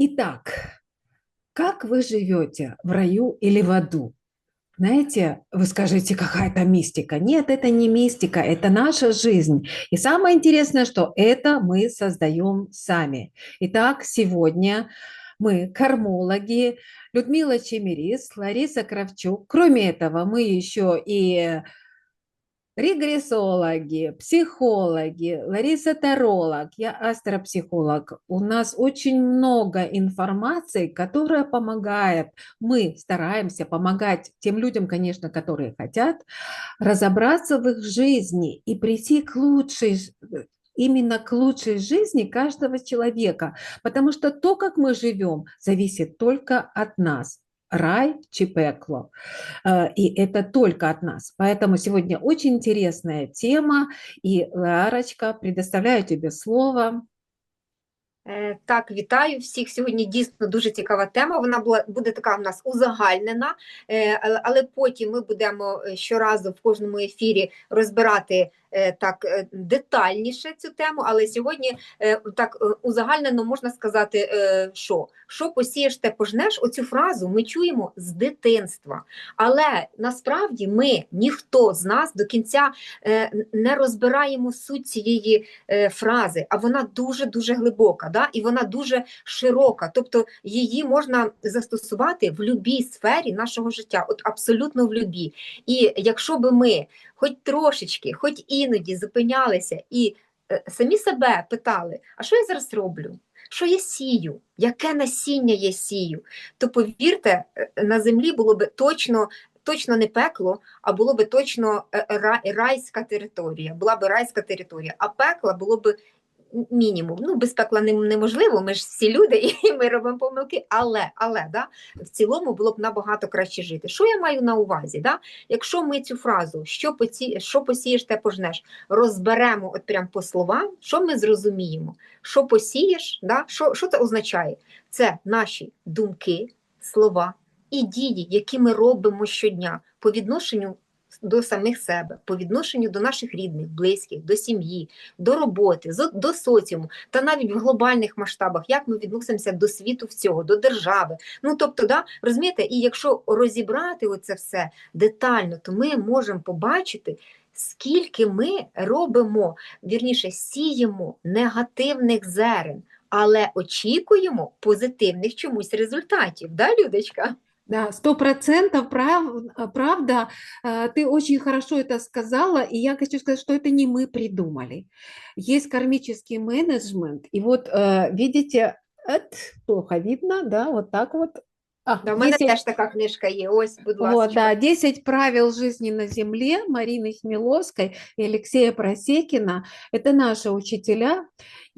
Итак, как вы живете в раю или в аду? Знаете, вы скажете, какая-то мистика. Нет, это не мистика, это наша жизнь. И самое интересное, что это мы создаем сами. Итак, сегодня мы, кармологи, Людмила Чемерис, Лариса Кравчук. Кроме этого, мы еще и регрессологи, психологи, Лариса Таролог, я астропсихолог. У нас очень много информации, которая помогает. Мы стараемся помогать тем людям, конечно, которые хотят разобраться в их жизни и прийти к лучшей именно к лучшей жизни каждого человека, потому что то, как мы живем, зависит только от нас рай чи пекло. Э, и это только от нас. Поэтому сегодня очень интересная тема. И, Ларочка, предоставляю тебе слово. Е, так, вітаю всіх. Сьогодні дійсно дуже цікава тема. Вона була буде така в нас узагальнена, е, але потім ми будемо е, щоразу в кожному ефірі розбирати Е, так е, детальніше цю тему, але сьогодні е, так узагальнено можна сказати, що що посієш, те пожнеш. Оцю фразу ми чуємо з дитинства. Але насправді ми ніхто з нас до кінця не розбираємо суть цієї фрази, а вона дуже дуже глибока, да? і вона дуже широка. Тобто її можна застосувати в будь-якій сфері нашого життя, от абсолютно в любій. І якщо би ми хоч трошечки, хоч іноді зупинялися і е, самі себе питали, а що я зараз роблю? Що я сію? Яке насіння я сію? То повірте, е, на землі було б точно точно не пекло, а було би точно е, райська територія, була б райська територія, а пекла було б мінімум. Ну, без пекла неможливо, ми ж всі люди, і ми робимо помилки, але але да, в цілому було б набагато краще жити. Що я маю на увазі? Да? Якщо ми цю фразу, що поці, що посієш, те пожнеш, розберемо от прям по словам, що ми зрозуміємо, що посієш, да? що, що це означає? Це наші думки, слова і дії, які ми робимо щодня по відношенню до самих себе, по відношенню до наших рідних, близьких, до сім'ї, до роботи, до соціуму, та навіть в глобальних масштабах, як ми відносимося до світу всього, до держави. Ну тобто, да, розумієте, і якщо розібрати оце все детально, то ми можемо побачити. Скільки ми робимо, вірніше, сіємо негативних зерен, але очікуємо позитивних чомусь результатів, да, Людочка? Да, сто процентов прав, правда. Э, ты очень хорошо это сказала, и я хочу сказать, что это не мы придумали. Есть кармический менеджмент, и вот э, видите, это плохо видно, да, вот так вот. А, да, 10... У мене теж така книжка є, ось, будь ласка. Вот, да, 10 правил жизни на земле Марины Хмеловской и Алексея Просекина. Это наши учителя.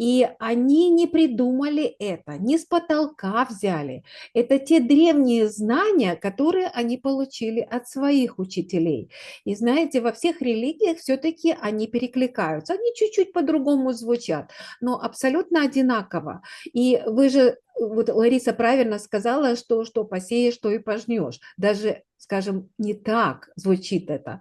И они не придумали это, не с потолка взяли. Это те древние знания, которые они получили от своих учителей. И знаете, во всех религиях все-таки они перекликаются. Они чуть-чуть по-другому звучат, но абсолютно одинаково. И вы же вот Лариса правильно сказала, что что посеешь, что и пожнешь. Даже скажем, не так звучит это.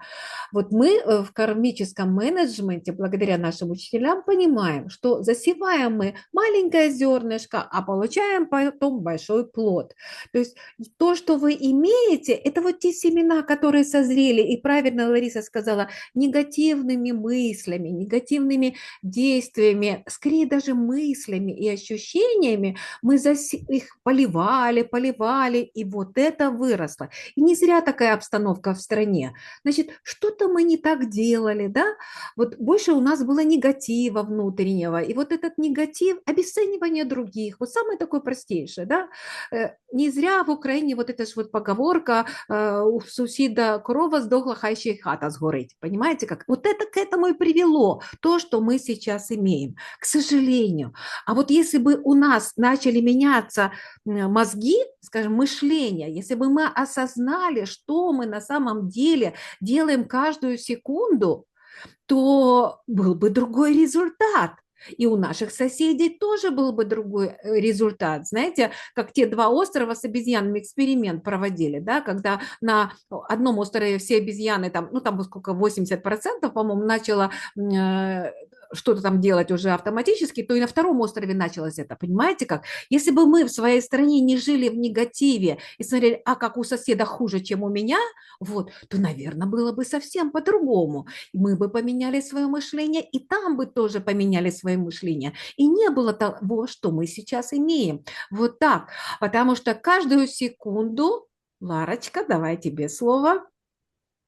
Вот мы э, в кармическом менеджменте, благодаря нашим учителям, понимаем, что засеваем мы маленькое зернышко, а получаем потом большой плод. То есть то, что вы имеете, это вот те семена, которые созрели, и правильно Лариса сказала, негативными мыслями, негативными действиями, скорее даже мыслями и ощущениями, мы их поливали, поливали, и вот это выросло. И не зря такая обстановка в стране. Значит, что-то мы не так делали, да? Вот больше у нас было негатива внутреннего. И вот этот негатив, обесценивание других, вот самое такое простейшее, да? Э, не зря в Украине вот эта же вот поговорка э, у сусіда корова здохла, хай хата сгорить. Понимаете как? Вот это к этому и привело то, что мы сейчас имеем. К сожалению. А вот если бы у нас начали меняться мозги, скажем, мышление, если бы мы осознали, что мы на самом деле делаем каждую секунду, то был бы другой результат. И у наших соседей тоже был бы другой э, результат. Знаете, как те два острова с обезьянами эксперимент проводили, да, когда на одном острове все обезьяны, там, ну там сколько, 80%, по-моему, начало э, что-то там делать уже автоматически, то и на втором острове началось это. Понимаете как? Если бы мы в своей стране не жили в негативе и смотрели, а как у соседа хуже, чем у меня, вот, то, наверное, было бы совсем по-другому. Мы бы поменяли свое мышление, и там бы тоже поменяли свое мышление. И не было того, что мы сейчас имеем. Вот так. Потому что каждую секунду, Ларочка, давай тебе слово.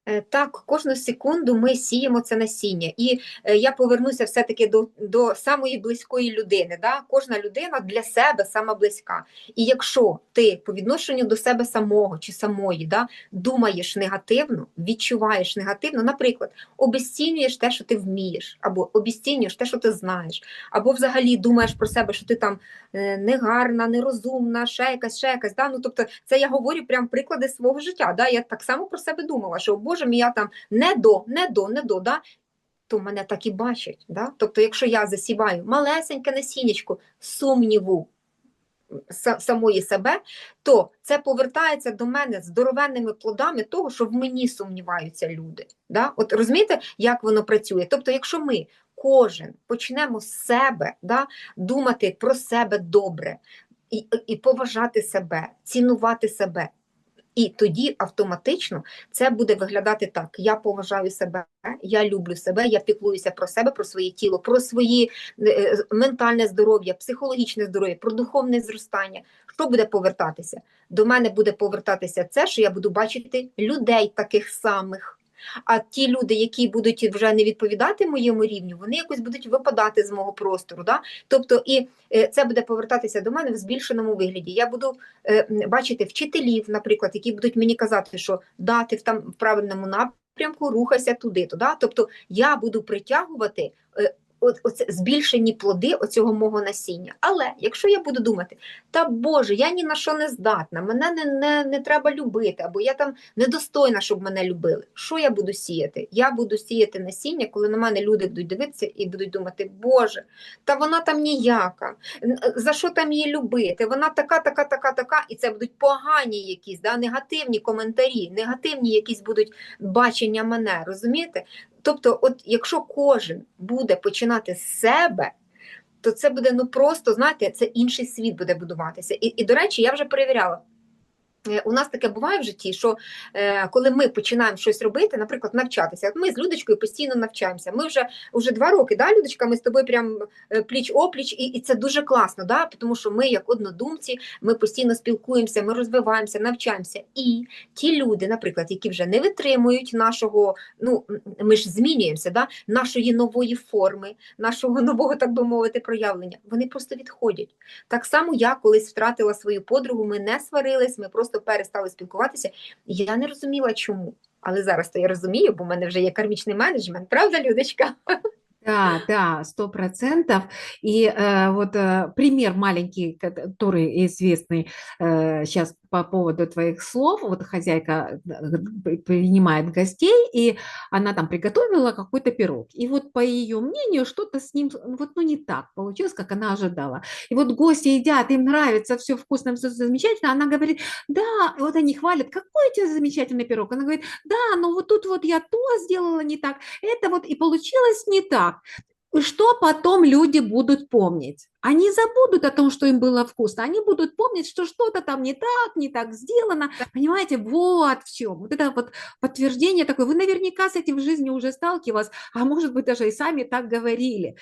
Е, так, кожну секунду ми сіємо це насіння. І е, я повернуся все-таки до до самої близької людини. Да? Кожна людина для себе сама близька. І якщо ти по відношенню до себе самого чи самої да, думаєш негативно, відчуваєш негативно, наприклад, обесцінюєш те, що ти вмієш, або обесцінюєш те, що ти знаєш, або взагалі думаєш про себе, що ти там е, негарна, нерозумна, ще якась, ще якась. Да? Ну, Тобто, це я говорю прям приклади свого життя. Да? Я так само про себе думала, що Боже мій, я там не до, не до, не до, да? то мене так і бачать. Да? Тобто, якщо я засіваю малесеньке насіннячко сумніву самої себе, то це повертається до мене здоровенними плодами того, що в мені сумніваються люди. Да? От розумієте, як воно працює? Тобто, якщо ми кожен почнемо з себе да, думати про себе добре і, і поважати себе, цінувати себе. І тоді автоматично це буде виглядати так: я поважаю себе, я люблю себе, я піклуюся про себе, про своє тіло, про своє е, ментальне здоров'я, психологічне здоров'я, про духовне зростання. Що буде повертатися? До мене буде повертатися це, що я буду бачити людей таких самих. А ті люди, які будуть вже не відповідати моєму рівню, вони якось будуть випадати з мого простору. Да? Тобто, і е, це буде повертатися до мене в збільшеному вигляді. Я буду е, бачити вчителів, наприклад, які будуть мені казати, що да, ти в там в правильному напрямку рухайся туди. то да? Тобто я буду притягувати е, оце збільшені плоди оцього мого насіння. Але якщо я буду думати, та Боже, я ні на що не здатна, мене не не, не треба любити, або я там недостойна, щоб мене любили. Що я буду сіяти? Я буду сіяти насіння, коли на мене люди будуть дивитися і будуть думати, Боже, та вона там ніяка, за що там її любити? Вона така, така, така, така, і це будуть погані якісь да, негативні коментарі, негативні якісь будуть бачення мене. Розумієте? Тобто, от якщо кожен буде починати з себе, то це буде ну просто, знаєте, це інший світ буде будуватися. І, і до речі, я вже перевіряла. Е, у нас таке буває в житті, що е, коли ми починаємо щось робити, наприклад, навчатися. Ми з Людочкою постійно навчаємося. Ми вже вже два роки, да, Людочка, ми з тобою прям е, пліч опліч, і і це дуже класно, да, тому що ми, як однодумці, ми постійно спілкуємося, ми розвиваємося, навчаємося. І ті люди, наприклад, які вже не витримують нашого, ну ми ж змінюємося, да, нашої нової форми, нашого нового, так би мовити, проявлення, вони просто відходять. Так само я колись втратила свою подругу, ми не сварились, ми просто просто перестали спілкуватися. Я не розуміла, чому. Але зараз то я розумію, бо в мене вже є кармічний менеджмент, правда, Людочка? Да, да, сто процентов. И э, вот э, пример маленький, который известный э, сейчас по поводу твоих слов. Вот хозяйка э, принимает гостей, и она там приготовила какой-то пирог. И вот по ее мнению что-то с ним вот ну не так получилось, как она ожидала. И вот гости едят, им нравится, все вкусно, все замечательно. Она говорит, да, вот они хвалят, какой у тебя замечательный пирог. Она говорит, да, но вот тут вот я то сделала не так, это вот и получилось не так так. Что потом люди будут помнить? Они забудут о том, что им было вкусно, они будут помнить, что что-то там не так, не так сделано. Понимаете, вот в чем. Вот это вот подтверждение такое. Вы наверняка с этим в жизни уже сталкивались, а может быть даже и сами так говорили.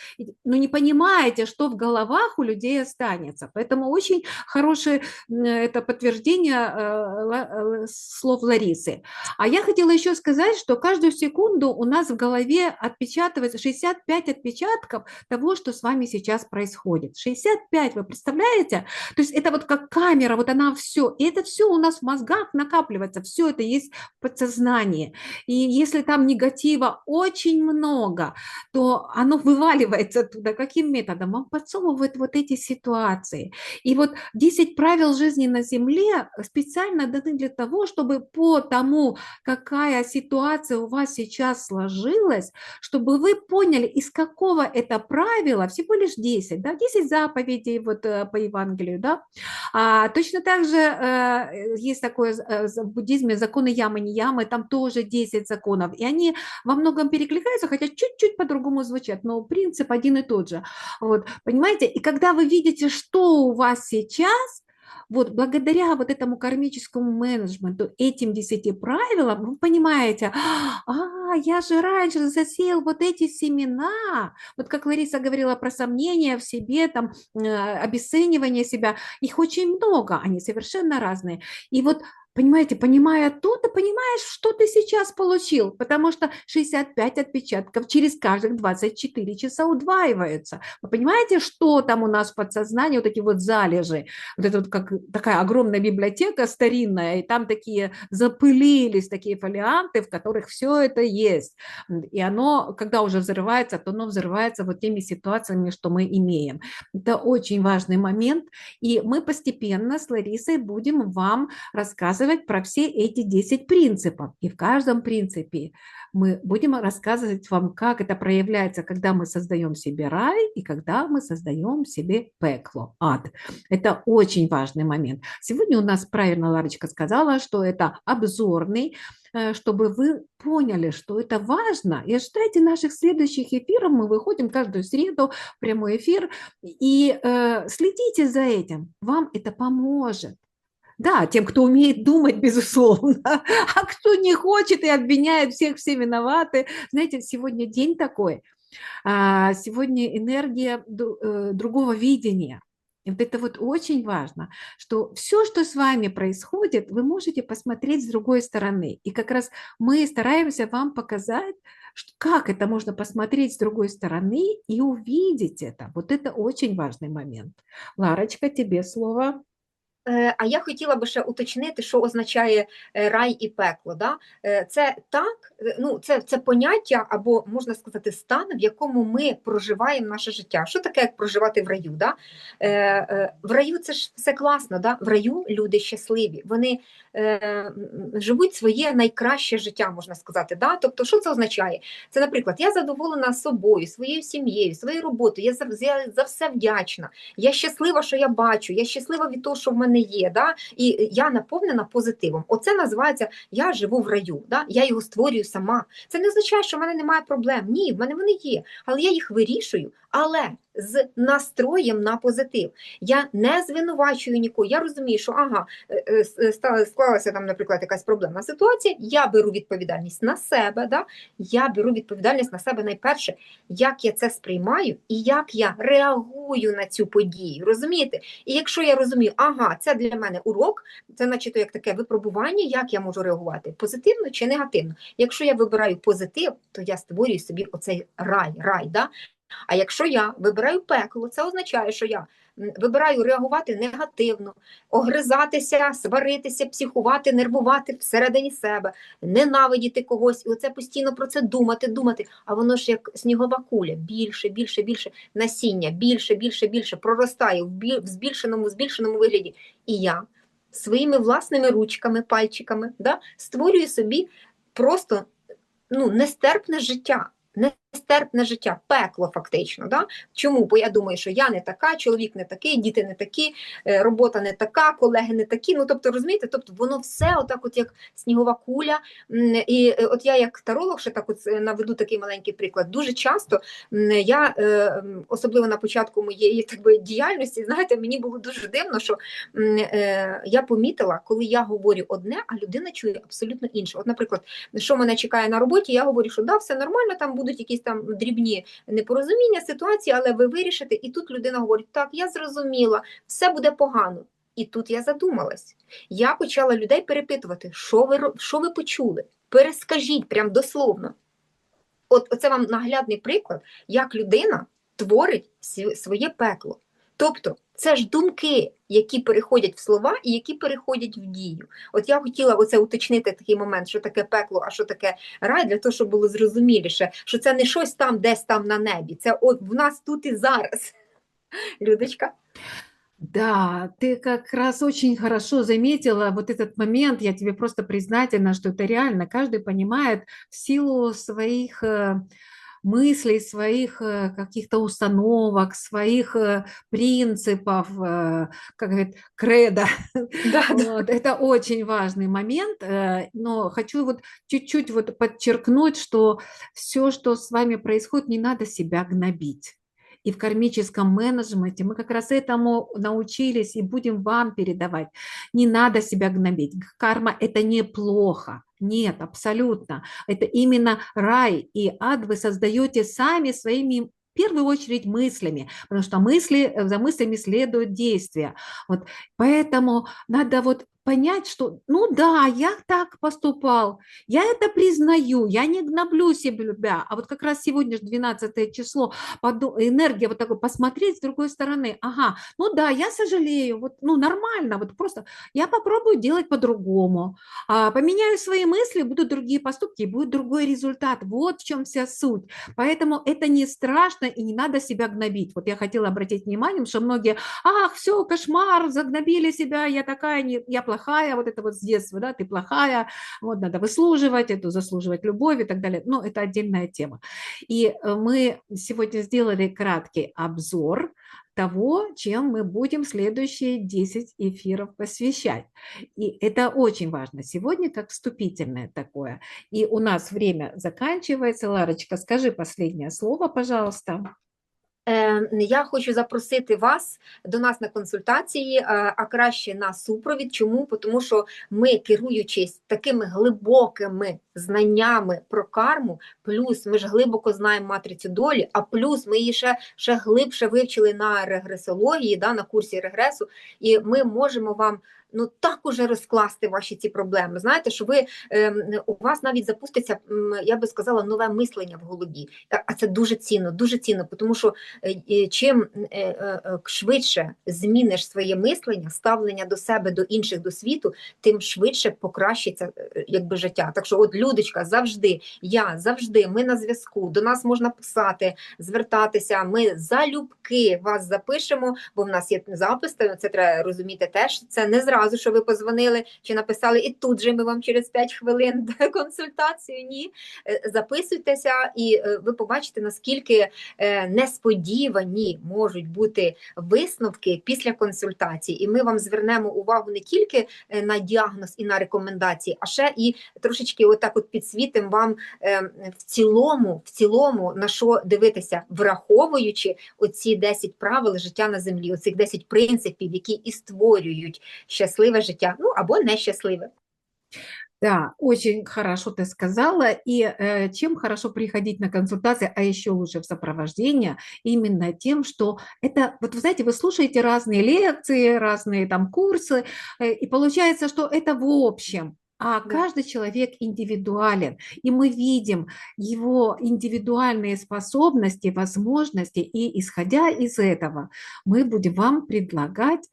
Но не понимаете, что в головах у людей останется. Поэтому очень хорошее это подтверждение э, слов Ларисы. А я хотела еще сказать, что каждую секунду у нас в голове отпечатывается 65 отпечатков того, что с вами сейчас происходит будет. 65, вы представляете? То есть это вот как камера, вот она все. И это все у нас в мозгах накапливается, все это есть в подсознании. И если там негатива очень много, то оно вываливается туда. Каким методом? Он подсовывает вот эти ситуации. И вот 10 правил жизни на Земле специально даны для того, чтобы по тому, какая ситуация у вас сейчас сложилась, чтобы вы поняли, из какого это правило, всего лишь 10, да, 10 заповедей вот э, по Евангелию, да. А, точно так же э, есть такое э, в буддизме законы ямы, не ямы, там тоже 10 законов, и они во многом перекликаются, хотя чуть-чуть по-другому звучат, но принцип один и тот же. Вот, понимаете, и когда вы видите, что у вас сейчас, вот благодаря вот этому кармическому менеджменту, этим десяти правилам, вы понимаете, а, я же раньше засеял вот эти семена, вот как Лариса говорила про сомнения в себе, там, э, обесценивание себя, их очень много, они совершенно разные. И вот Понимаете, понимая то, ты понимаешь, что ты сейчас получил, потому что 65 отпечатков через каждых 24 часа удваиваются. Вы понимаете, что там у нас в подсознании, вот эти вот залежи, вот это вот как такая огромная библиотека старинная, и там такие запылились такие фолианты, в которых все это есть. И оно, когда уже взрывается, то оно взрывается вот теми ситуациями, что мы имеем. Это очень важный момент, и мы постепенно с Ларисой будем вам рассказывать рассказывать про все эти 10 принципов. И в каждом принципе мы будем рассказывать вам, как это проявляется, когда мы создаем себе рай и когда мы создаем себе пекло, ад. Это очень важный момент. Сегодня у нас, правильно Ларочка сказала, что это обзорный, э, чтобы вы поняли, что это важно. И ожидайте наших следующих эфиров. Мы выходим каждую среду в прямой эфир. И э, следите за этим. Вам это поможет. Да, тем, кто умеет думать, безусловно, а кто не хочет и обвиняет всех, все виноваты. Знаете, сегодня день такой, а, сегодня энергия э, другого видения. И вот это вот очень важно, что все, что с вами происходит, вы можете посмотреть с другой стороны. И как раз мы стараемся вам показать, как это можно посмотреть с другой стороны и увидеть это. Вот это очень важный момент. Ларочка, тебе слово. Е, а я хотіла би ще уточнити, що означає е, рай і пекло. Да? Е, це так, ну це це поняття або можна сказати стан, в якому ми проживаємо наше життя. Що таке як проживати в раю? Да? В раю це ж все класно. Да? В раю люди щасливі, вони живуть своє найкраще життя, можна сказати. Да? Тобто, що це означає? Це, наприклад, я задоволена собою, своєю сім'єю, своєю роботою. Я за, за все вдячна. Я щаслива, що я бачу. Я щаслива від того, що в мене є. Да? І я наповнена позитивом. Оце називається Я живу в раю. Да? Я його створюю сама. Це не означає, що в мене немає проблем. Ні, в мене вони є, але я їх вирішую. Але з настроєм на позитив. Я не звинувачую нікого. Я розумію, що ага, е, е, склалася там, наприклад, якась проблемна ситуація. Я беру відповідальність на себе. Да? Я беру відповідальність на себе найперше, як я це сприймаю і як я реагую на цю подію. Розумієте? І якщо я розумію, ага, це для мене урок, це наче то як таке випробування, як я можу реагувати позитивно чи негативно. Якщо я вибираю позитив, то я створюю собі оцей рай, рай. Да? А якщо я вибираю пекло, це означає, що я вибираю реагувати негативно, огризатися, сваритися, психувати, нервувати всередині себе, ненавидіти когось, і оце постійно про це думати, думати. А воно ж як снігова куля, більше, більше, більше насіння, більше, більше, більше проростає в збільшеному, збільшеному вигляді. І я своїми власними ручками, пальчиками да, створюю собі просто ну, нестерпне життя нестерпне життя, пекло фактично. Да? Чому? Бо я думаю, що я не така, чоловік не такий, діти не такі, е, робота не така, колеги не такі. Ну тобто, розумієте, тобто воно все отак, от як снігова куля. І е, от я, як таролог, ще так от е, наведу такий маленький приклад. Дуже часто я, особливо на початку моєї так би, діяльності, знаєте, мені було дуже дивно, що я помітила, коли я говорю одне, а людина чує абсолютно інше. От, наприклад, що мене чекає на роботі, я говорю, що да, все нормально, там будуть якісь там дрібні непорозуміння, ситуації, але ви вирішите. І тут людина говорить: так, я зрозуміла, все буде погано. І тут я задумалась. Я почала людей перепитувати, що ви що ви почули? Перескажіть прям дословно. От це вам наглядний приклад, як людина творить своє пекло. Тобто це ж думки, які переходять в слова і які переходять в дію. От я хотіла оце уточнити такий момент, що таке пекло, а що таке рай, для того, щоб було зрозуміліше, що це не щось там, десь там на небі. Це от в нас тут і зараз. Людочка. Да, ты как раз очень хорошо заметила вот этот момент. Я тебе просто признательна, что это реально. Каждый понимает в силу своих э, мыслей, своих э, каких-то установок, своих э, принципов, э, как говорит, кредо. Да, вот, да. Это очень важный момент, но хочу вот чуть-чуть вот подчеркнуть, что все, что с вами происходит, не надо себя гнобить. И в кармическом менеджменте мы как раз этому научились и будем вам передавать. Не надо себя гнобить. Карма – это неплохо. Нет, абсолютно. Это именно рай и ад вы создаете сами своими в первую очередь мыслями, потому что мысли, за мыслями следует действие. Вот, поэтому надо вот понять, что, ну да, я так поступал, я это признаю, я не гноблю себя, а вот как раз сегодня же 12 число, энергия вот такой, посмотреть с другой стороны, ага, ну да, я сожалею, вот, ну нормально, вот просто я попробую делать по-другому, а, поменяю свои мысли, будут другие поступки, будет другой результат, вот в чем вся суть, поэтому это не страшно и не надо себя гнобить, вот я хотела обратить внимание, что многие, ах, все, кошмар, загнобили себя, я такая, не, я плохая, плохая, вот это вот с детства, да, ты плохая, вот надо выслуживать, эту заслуживать любовь и так далее. Но это отдельная тема. И э, мы сегодня сделали краткий обзор того, чем мы будем следующие 10 эфиров посвящать. И это очень важно сегодня, как вступительное такое. И у нас время заканчивается. Ларочка, скажи последнее слово, пожалуйста. Ем, я хочу запросити вас до нас на консультації, е, а краще на супровід. Чому? Тому що ми, керуючись такими глибокими знаннями про карму, плюс ми ж глибоко знаємо матрицю долі, а плюс ми її ще ще глибше вивчили на регресології, да, на курсі регресу, і ми можемо вам ну так уже розкласти ваші ці проблеми. Знаєте, що ви ем, у вас навіть запуститься, я би сказала, нове мислення в голові. А це дуже цінно, дуже цінно, тому що е, чим е, е, швидше зміниш своє мислення, ставлення до себе, до інших, до світу, тим швидше покращиться якби життя. Так що, от людочка, завжди, я завжди, ми на зв'язку, до нас можна писати, звертатися. Ми залюбки вас запишемо, бо в нас є запис, це треба розуміти теж. Це не зразу одразу, що ви позвонили чи написали, і тут же ми вам через 5 хвилин консультацію. Ні, е, записуйтеся, і е, ви побачите, наскільки е, несподівані можуть бути висновки після консультації. І ми вам звернемо увагу не тільки на діагноз і на рекомендації, а ще і трошечки отак от підсвітимо вам в цілому, в цілому на що дивитися, враховуючи оці 10 правил життя на землі, оцих 10 принципів, які і створюють ще щасливе життя, ну або нещасливе. Да, очень хорошо ты сказала. И э, чем хорошо приходить на консультации, а еще лучше в сопровождение, именно тем, что это, вот вы знаете, вы слушаете разные лекции, разные там курсы, э, и получается, что это в общем. А да. каждый человек индивидуален, и мы видим его индивидуальные способности, возможности, и исходя из этого мы будем вам предлагать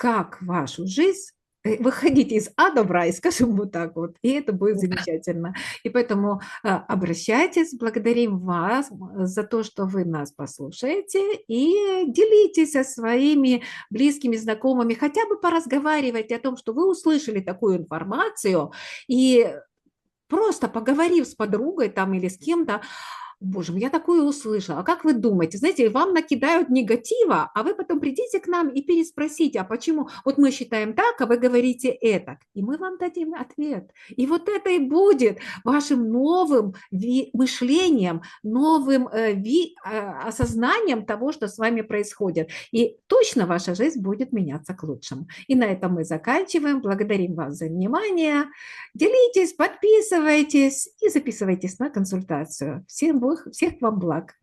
как вашу жизнь э, выходить из ада в рай, скажем вот так вот, и это будет замечательно. И поэтому а, обращайтесь, благодарим вас за то, что вы нас послушаете, и делитесь со своими близкими, знакомыми, хотя бы поразговаривайте о том, что вы услышали такую информацию, и просто поговорив с подругой там или с кем-то, боже мой, я такое услышала. А как вы думаете? Знаете, вам накидают негатива, а вы потом придите к нам и переспросите, а почему? Вот мы считаем так, а вы говорите это. И мы вам дадим ответ. И вот это и будет вашим новым мышлением, новым э, а, осознанием того, что с вами происходит. И точно ваша жизнь будет меняться к лучшему. И на этом мы заканчиваем. Благодарим вас за внимание. Делитесь, подписывайтесь и записывайтесь на консультацию. Всем всех вам благ.